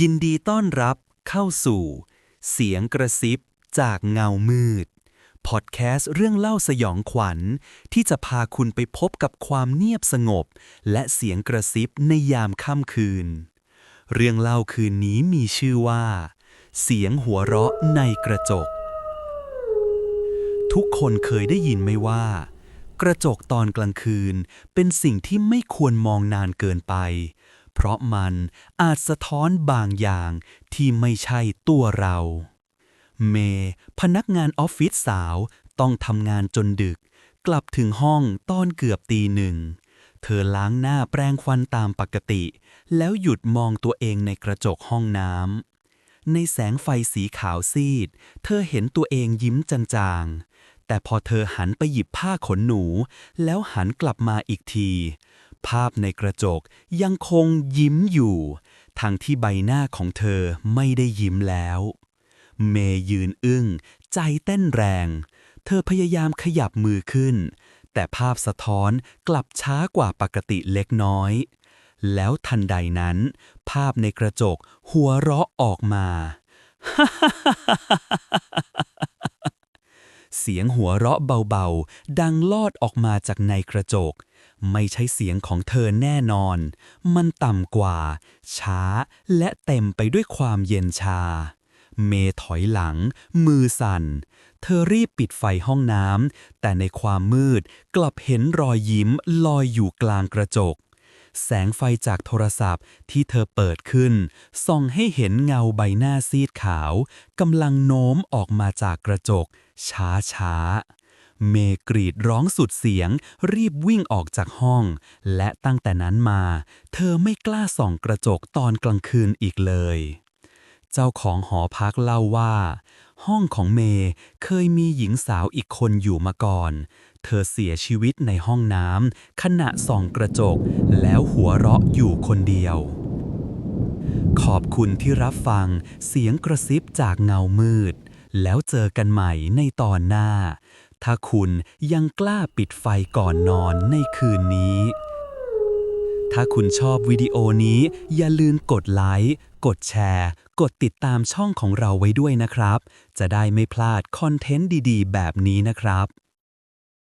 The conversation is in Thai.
ยินดีต้อนรับเข้าสู่ เสียงกระซิบจากเงามืด พอดแคสต์เรื่องเล่าสยองขวัญ ที่จะพาคุณไปพบกับความเงียบสงบ และเสียงกระซิบในยามค่ำคืน เรื่องเล่าคืนนี้มีชื่อว่า เสียงหัวเราะในกระจก ทุกคนเคยได้ยินไหมว่า กระจกตอนกลางคืนเป็นสิ่งที่ไม่ควรมองนานเกินไป เพราะมันอาจสะท้อนบางอย่างที่ไม่ใช่ตัวเรา เมย์พนักงานออฟฟิศสาวต้องทำงานจนดึก กลับถึงห้องตอนเกือบตีหนึ่ง เธอล้างหน้าแปรงฟันตามปกติ แล้วหยุดมองตัวเองในกระจกห้องน้ำในแสงไฟสีขาวซีด เธอเห็นตัวเองยิ้มจางๆแต่พอเธอหันไปหยิบผ้าขนหนู แล้วหันกลับมาอีกที ภาพในกระจกยังคงยิ้มอยู่ ทั้งที่ใบหน้าของเธอไม่ได้ยิ้มแล้ว เมย์ยืนอึ้ง ใจเต้นแรง เธอพยายามขยับมือขึ้น แต่ภาพสะท้อนกลับช้ากว่าปกติเล็กน้อย แล้วทันใดนั้น ภาพในกระจกหัวเราะออกมาเสียงหัวเราะเบาๆ ดังลอดออกมาจากในกระจก ไม่ใช่เสียงของเธอแน่นอน มันต่ำกว่า ช้า และเต็มไปด้วยความเย็นชา เมย์ถอยหลัง มือสั่น เธอรีบปิดไฟห้องน้ำ แต่ในความมืดกลับเห็นรอยยิ้มลอยอยู่กลางกระจก แสงไฟจากโทรศัพท์ที่เธอเปิดขึ้น ส่องให้เห็นเงาใบหน้าซีดขาวกำลังโน้มออกมาจากกระจก ช้าช้า เมกรีดร้องสุดเสียง รีบวิ่งออกจากห้อง และตั้งแต่นั้นมา เธอไม่กล้าส่องกระจกตอนกลางคืนอีกเลย เจ้าของหอพักเล่าว่า ห้องของเมย์เคยมีหญิงสาวอีกคนอยู่มาก่อน เธอเสียชีวิตในห้องน้ำขณะส่องกระจก แล้วหัวเราะอยู่คนเดียวขอบคุณที่รับฟังเสียงกระซิบจากเงามืด แล้วเจอกันใหม่ในตอนหน้า ถ้าคุณยังกล้าปิดไฟก่อนนอนในคืนนี้ ถ้าคุณชอบวิดีโอนี้ อย่าลืมกดไลค์ กดแชร์ กดติดตามช่องของเราไว้ด้วยนะครับ จะได้ไม่พลาดคอนเทนต์ดีๆ แบบนี้นะครับ